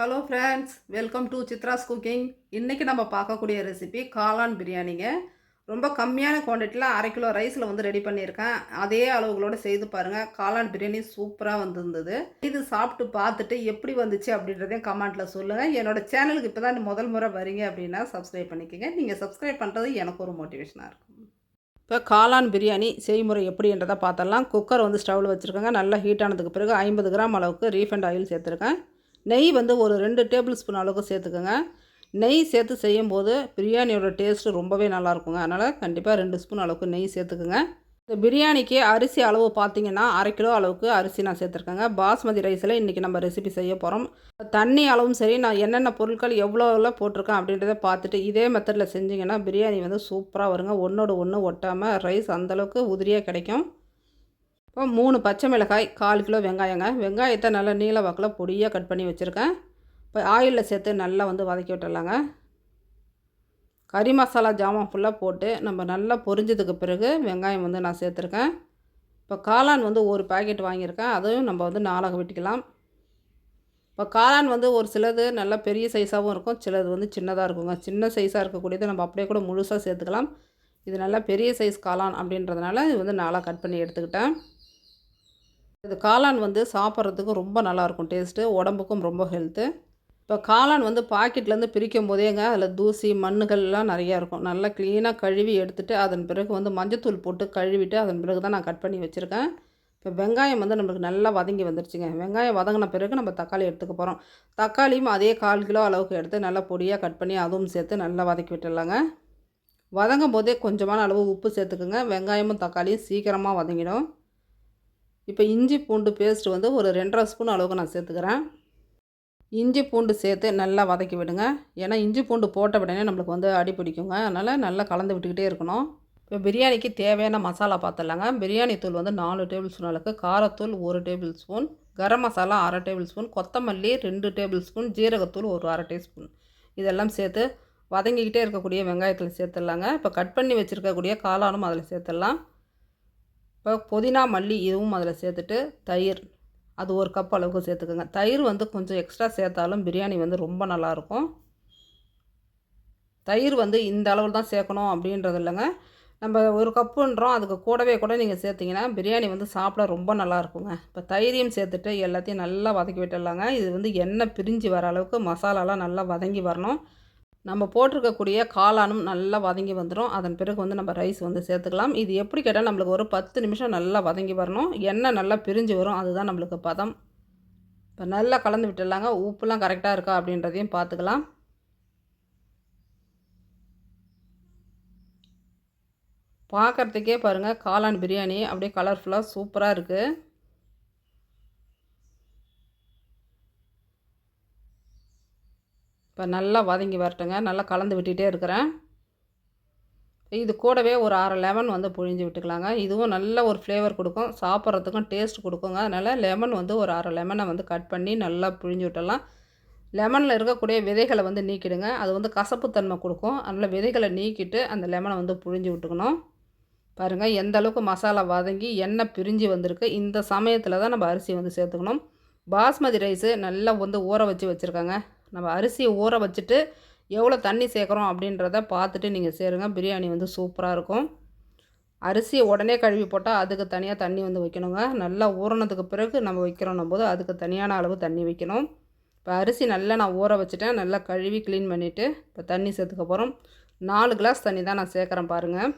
Hello friends welcome to Chitra's cooking இன்றைக்கி நம்ம பார்க்கக்கூடிய ரெசிபி காளான் பிரியாணிங்க. ரொம்ப கம்மியான குவான்டிட்டியில் அரை கிலோ ரைஸில் வந்து ரெடி பண்ணியிருக்கேன். அதே அளவுகளோடு செய்து பாருங்கள் காளான் பிரியாணி சூப்பராக வந்திருந்தது. இது சாப்பிட்டு பார்த்துட்டு எப்படி வந்துச்சு அப்படின்றதையும் கமெண்ட்டில் சொல்லுங்கள் என்னோட சேனலுக்கு இப்போ தான் முதல் முறை வரீங்க அப்படின்னா சப்ஸ்கிரைப் பண்ணிக்கோங்க. நீங்கள் சப்ஸ்கிரைப் பண்ணுறது எனக்கு ஒரு மோட்டிவேஷனாக இருக்கும். இப்போ காளான் பிரியாணி செய்முறை எப்படின்றதை பார்த்தலாம் குக்கர் வந்து ஸ்டவ்வில் வச்சுருக்கேங்க. நல்லா ஹீட் ஆனதுக்கு பிறகு ஐம்பது கிராம் அளவுக்கு ரீஃபண்ட் ஆயில் சேர்த்துருக்கேன். நெய் வந்து ஒரு ரெண்டு டேபிள் ஸ்பூன் அளவுக்கு சேர்த்துக்கோங்க. நெய் சேர்த்து செய்யும்போது பிரியாணியோட டேஸ்ட்டு ரொம்பவே நல்லாயிருக்குங்க. அதனால் கண்டிப்பாக ரெண்டு ஸ்பூன் அளவுக்கு நெய் சேர்த்துக்குங்க. இந்த பிரியாணிக்கு அரிசி அளவு பார்த்தீங்கன்னா அரை கிலோ அளவுக்கு அரிசி நான் சேர்த்துருக்கேங்க. பாஸ்மதி ரைஸில் இன்றைக்கி நம்ம ரெசிபி செய்ய போகிறோம் தண்ணி அளவும் சரி நான் என்னென்ன பொருட்கள் எவ்வளோ எவ்வளோ போட்டிருக்கேன் அப்படின்றத பார்த்துட்டு இதே மெத்தடில் செஞ்சிங்கன்னா பிரியாணி வந்து சூப்பராக வருங்க. ஒன்றோட ஒன்று ஒட்டாமல் ரைஸ் அந்தளவுக்கு உதிரியாக கிடைக்கும். இப்போ மூணு பச்சை மிளகாய் கால் கிலோ வெங்காயங்க. வெங்காயத்தை நல்லா நீல வாக்கில் பொடியாக கட் பண்ணி வச்சுருக்கேன். இப்போ ஆயிலில் சேர்த்து நல்லா வந்து வதக்கி விட்டுடலாங்க. கறி மசாலா ஜாமான் ஃபுல்லாக போட்டு நம்ம நல்லா பொரிஞ்சதுக்கு பிறகு வெங்காயம் வந்து நான் சேர்த்துருக்கேன். இப்போ காளான் வந்து ஒரு பேக்கெட் வாங்கியிருக்கேன். அதுவும் நம்ம வந்து நாளாக வெட்டிக்கலாம். இப்போ காளான் வந்து ஒரு சிலது நல்லா பெரிய சைஸாகவும் இருக்கும். சிலது வந்து சின்னதாக இருக்குங்க. சின்ன சைஸாக இருக்கக்கூடியது நம்ம அப்படியே கூட முழுசாக சேர்த்துக்கலாம். இது நல்லா பெரிய சைஸ் காளான் அப்படின்றதுனால இது வந்து நாளாக கட் பண்ணி எடுத்துக்கிட்டேன். இது காளான் வந்து சாப்பிட்றதுக்கு ரொம்ப நல்லாயிருக்கும். டேஸ்ட்டு உடம்புக்கும் ரொம்ப ஹெல்த்து. இப்போ காளான் வந்து பாக்கெட்லேருந்து பிரிக்கும் போதேங்க அதில் தூசி மண்ணுகள்லாம் நிறையா இருக்கும். நல்லா க்ளீனாக கழுவி எடுத்துகிட்டு அதன் பிறகு வந்து மஞ்சத்தூள் போட்டு கழுவிட்டு அதன் பிறகு தான் நான் கட் பண்ணி வச்சுருக்கேன். இப்போ வெங்காயம் வந்து நம்மளுக்கு நல்லா வதங்கி வந்துருச்சுங்க. வெங்காயம் வதங்கின பிறகு நம்ம தக்காளி எடுத்துக்க போகிறோம். தக்காளியும் அதே கால் கிலோ அளவுக்கு எடுத்து நல்லா பொடியாக கட் பண்ணி அதுவும் சேர்த்து நல்லா வதக்கி விட்டுடலாங்க. வதங்கும் போதே கொஞ்சமான அளவு உப்பு சேர்த்துக்குங்க. வெங்காயமும் தக்காளியும் சீக்கிரமாக வதங்கிடும். இப்போ இஞ்சி பூண்டு பேஸ்ட் வந்து ஒரு ரெண்டரை ஸ்பூன் அளவுக்கு நான் சேர்த்துக்கிறேன். இஞ்சி பூண்டு சேர்த்து நல்லா வதக்கி விடுங்க. ஏன்னா இஞ்சி பூண்டு போட்ட உடனே நம்மளுக்கு வந்து அடி பிடிக்குங்க. அதனால் நல்லா கலந்து விட்டுக்கிட்டே இருக்கணும். இப்போ பிரியாணிக்கு தேவையான மசாலா பார்த்துடலாங்க. பிரியாணி தூள் வந்து நாலு டேபிள் ஸ்பூன் அளவுக்கு காரத்தூள் ஒரு டேபிள் ஸ்பூன் கரம் மசாலா அரை டேபிள் ஸ்பூன் கொத்தமல்லி ரெண்டு டேபிள் ஸ்பூன் ஜீரகத்தூள் ஒரு அரை டீஸ்பூன். இதெல்லாம் சேர்த்து வதங்கிக்கிட்டே இருக்கக்கூடிய வெங்காயத்தில் சேர்த்துடலாங்க. இப்போ கட் பண்ணி வச்சுருக்கக்கூடிய காளானும் அதில் சேர்த்துடலாம். இப்போ புதினா மல்லி இதுவும் அதில் சேர்த்துட்டு தயிர் அது ஒரு கப் அளவுக்கு சேர்த்துக்கோங்க. தயிர் வந்து கொஞ்சம் எக்ஸ்ட்ரா சேர்த்தாலும் பிரியாணி வந்து ரொம்ப நல்லாயிருக்கும். தயிர் வந்து இந்த அளவில் தான் சேர்க்கணும் அப்படின்றது இல்லைங்க. நம்ம ஒரு கப்புன்றோம் அதுக்கு கூடவே கூட நீங்கள் சேர்த்திங்கன்னா பிரியாணி வந்து சாப்பிட ரொம்ப நல்லாயிருக்குங்க. இப்போ தயிரையும் சேர்த்துட்டு எல்லாத்தையும் நல்லா வதக்கி விட்டுடலாங்க. இது வந்து எண்ணெய் பிரிஞ்சு வர அளவுக்கு மசாலாலாம் நல்லா வதங்கி வரணும். நம்ம போட்டிருக்கக்கூடிய காளானும் நல்லா வதங்கி வந்துடும் அதன் பிறகு வந்து நம்ம ரைஸ் வந்து சேர்த்துக்கலாம். இது எப்படி கேட்டால் நம்மளுக்கு ஒரு பத்து நிமிஷம் நல்லா வதங்கி வரணும். எண்ணெய் நல்லா பிரிஞ்சு வரும். அதுதான் நம்மளுக்கு பதம். இப்போ நல்லா கலந்து விட்டுடலாங்க. உப்புலாம் கரெக்டாக இருக்கா அப்படின்றதையும் பார்த்துக்கலாம் பார்க்குறதுக்கே பாருங்கள் காளான் பிரியாணி அப்படியே கலர்ஃபுல்லாக சூப்பராக இருக்குது இப்போ நல்லா வதங்கி வரட்டுங்க. நல்லா கலந்து விட்டுகிட்டே இருக்கிறேன். இது கூடவே ஒரு அரை லெமன் வந்து புழிஞ்சு விட்டுக்கலாங்க. இதுவும் நல்ல ஒரு ஃப்ளேவர் கொடுக்கும். சாப்பிட்றதுக்கும் டேஸ்ட் கொடுக்குங்க. அதனால் லெமன் வந்து ஒரு அரை லெமனை வந்து கட் பண்ணி நல்லா புழிஞ்சு விட்டலாம் லெமனில் இருக்கக்கூடிய விதைகளை வந்து நீக்கிடுங்க. அது வந்து கசப்புத்தன்மை கொடுக்கும். அதனால் விதைகளை நீக்கிட்டு அந்த லெமனை வந்து புழிஞ்சு விட்டுக்கணும். பாருங்கள் எந்த அளவுக்கு மசாலா வதங்கி எண்ணெய் பிரிஞ்சு வந்திருக்கு. இந்த சமயத்தில் தான் நம்ம அரிசி வந்து சேர்த்துக்கணும். பாஸ்மதி ரைஸு நல்லா வந்து ஊற வச்சு வச்சுருக்காங்க. நம்ம அரிசியை ஊற வச்சுட்டு எவ்வளோ தண்ணி சேர்க்குறோம் அப்படின்றத பார்த்துட்டு நீங்கள் சேருங்க. பிரியாணி வந்து சூப்பராக இருக்கும். அரிசியை உடனே கழுவி போட்டால் அதுக்கு தனியாக தண்ணி வந்து வைக்கணுங்க. நல்லா ஊறினதுக்கு பிறகு நம்ம வைக்கிறோம் போது அதுக்கு தனியான அளவு தண்ணி வைக்கணும். இப்போ அரிசி நல்லா நான் ஊற வச்சுட்டேன். நல்லா கழுவி க்ளீன் பண்ணிவிட்டு இப்போ தண்ணி சேர்த்துக்க போகிறோம். நாலு கிளாஸ் தண்ணி தான் நான் சேர்க்குறேன் பாருங்கள்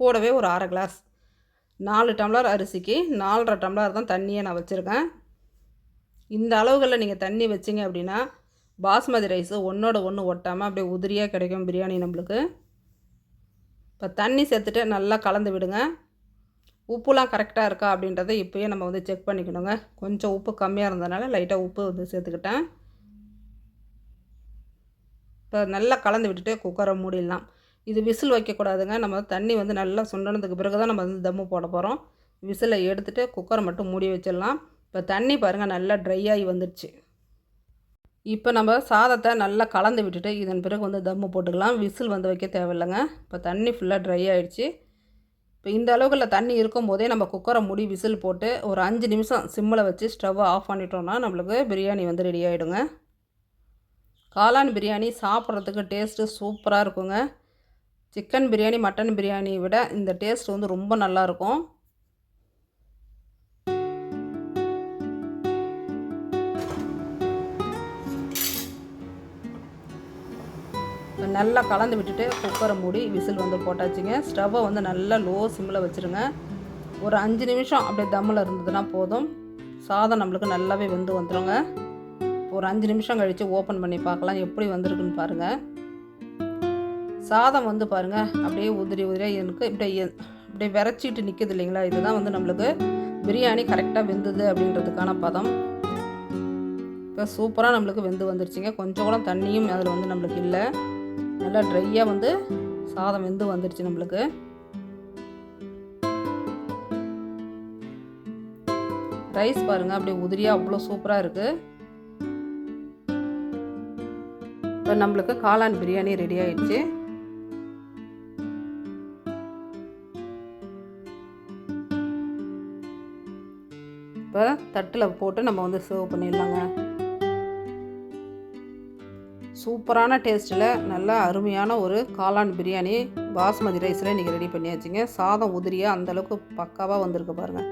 கூடவே ஒரு அரை கிளாஸ். நாலு டம்ளர் அரிசிக்கு நாலரை டம்ளர் தான் தண்ணியை நான் வச்சுருக்கேன். இந்த அளவுகளில் நீங்கள் தண்ணி வச்சிங்க அப்படின்னா பாஸ்மதி ரைஸு ஒன்றோட ஒன்று ஒட்டாமல் அப்படியே உதிரியாக கிடைக்கும் பிரியாணி நம்மளுக்கு. இப்போ தண்ணி சேர்த்துட்டு நல்லா கலந்து விடுங்க. உப்புலாம் கரெக்டாக இருக்கா அப்படின்றத இப்போயே நம்ம வந்து செக் பண்ணிக்கணுங்க. கொஞ்சம் உப்பு கம்மியாக இருந்ததுனால லைட்டாக உப்பு வந்து சேர்த்துக்கிட்டேன். இப்போ நல்லா கலந்து விட்டுட்டு குக்கரை மூடிடலாம். இது விசில் வைக்கக்கூடாதுங்க. நம்ம தண்ணி வந்து நல்லா சுண்டனதுக்கு பிறகு தான் நம்ம வந்து தம்மு போட போகிறோம் விசிலை எடுத்துகிட்டு குக்கரை மட்டும் மூடி வச்சிடலாம். இப்போ தண்ணி பாருங்கள் நல்லா ட்ரை ஆகி வந்துடுச்சு இப்போ நம்ம சாதத்தை நல்லா கலந்து விட்டுட்டு இதன் பிறகு வந்து தம்மு போட்டுக்கலாம். விசில் வந்து வைக்க தேவையில்லைங்க. இப்போ தண்ணி ஃபுல்லாக ட்ரை ஆகிடுச்சு இப்போ இந்த அளவுக்குள்ள தண்ணி இருக்கும் போதே நம்ம குக்கரை மூடி விசில் போட்டு ஒரு அஞ்சு நிமிஷம் சிம்மில் வச்சு ஸ்டவ்வை ஆஃப் பண்ணிட்டோம்னா நம்மளுக்கு பிரியாணி வந்து ரெடி ஆகிடுங்க காளான் பிரியாணி சாப்பிட்றதுக்கு டேஸ்ட்டு சூப்பராக இருக்குங்க. சிக்கன் பிரியாணி மட்டன் பிரியாணியை விட இந்த டேஸ்ட் வந்து ரொம்ப நல்லாயிருக்கும் நல்லா கலந்து விட்டுட்டு குக்கரை மூடி விசில் வந்து போட்டாச்சுங்க. ஸ்டவ்வை வந்து நல்லா லோ சிம்மில் வச்சுருங்க. ஒரு அஞ்சு நிமிஷம் அப்படியே தம்மில் இருந்ததுன்னா போதும். சாதம் நம்மளுக்கு நல்லாவே வெந்து வந்துடுங்க ஒரு அஞ்சு நிமிஷம் கழித்து ஓப்பன் பண்ணி பார்க்கலாம். எப்படி வந்திருக்குன்னு பாருங்கள் சாதம் வந்து பாருங்கள் அப்படியே உதிரி உதிரியாக எனக்கு இப்படியே இப்படியே விரச்சிட்டு நிற்கிது இல்லைங்களா? இதுதான் வந்து நம்மளுக்கு பிரியாணி கரெக்டாக வெந்தது அப்படின்றதுக்கான பதம். இப்போ சூப்பராக நம்மளுக்கு வெந்து வந்துருச்சுங்க. கொஞ்சம் கூட தண்ணியும் அதில் வந்து நம்மளுக்கு இல்லை. நல்லா ட்ரையாக வந்து சாதம் வெந்து வந்துடுச்சு நம்மளுக்கு. ரைஸ் பாருங்கள் அப்படியே உதிரியாக அவ்வளோ சூப்பராக இருக்குது இப்போ நம்மளுக்கு காளான் பிரியாணி ரெடி ஆயிடுச்சு. இப்போ தட்டில் போட்டு நம்ம வந்து சர்வ் பண்ணிடலாங்க. சூப்பரான டேஸ்ட்டில் நல்லா அருமையான ஒரு காளான் பிரியாணி பாஸ்மதி ரைஸில் இன்றைக்கி ரெடி பண்ணியாச்சுங்க. சாதம் உதிரியாக அந்தளவுக்கு பக்காவாக வந்திருக்கு பாருங்கள்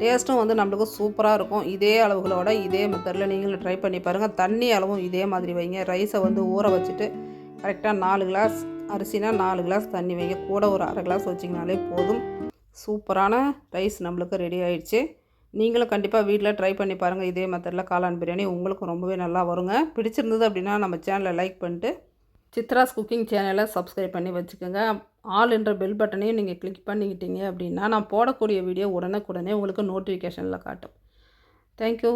டேஸ்ட்டும் வந்து நம்மளுக்கு சூப்பராக இருக்கும். இதே அளவுகளோட இதே மெத்தடில் நீங்களும் ட்ரை பண்ணி பாருங்கள் தண்ணி அளவும் இதே மாதிரி வைங்க. ரைஸை வந்து ஊற வச்சுட்டு கரெக்டாக நாலு கிளாஸ் அரிசினா நாலு கிளாஸ் தண்ணி வைங்க. கூட ஒரு அரை கிளாஸ் வச்சிங்கனாலே போதும். சூப்பரான ரைஸ் நம்மளுக்கு ரெடி ஆயிடுச்சு. நீங்களும் கண்டிப்பாக வீட்டில் ட்ரை பண்ணி பாருங்கள் இதே மெத்தடில் காளான் பிரியாணி உங்களுக்கும் ரொம்பவே நல்லா வருங்க. பிடிச்சிருந்தது அப்படின்னா நம்ம சேனலை லைக் பண்ணிட்டு சித்ராஸ் குக்கிங் சேனலை சப்ஸ்கிரைப் பண்ணி வச்சுக்கோங்க. ஆல் என்ற பெல் பட்டனையும் நீங்கள் கிளிக் பண்ணிக்கிட்டீங்க அப்படின்னா நான் போடக்கூடிய வீடியோ உடனுக்குடனே உங்களுக்கு நோட்டிஃபிகேஷனில் காட்டும். தேங்க்யூ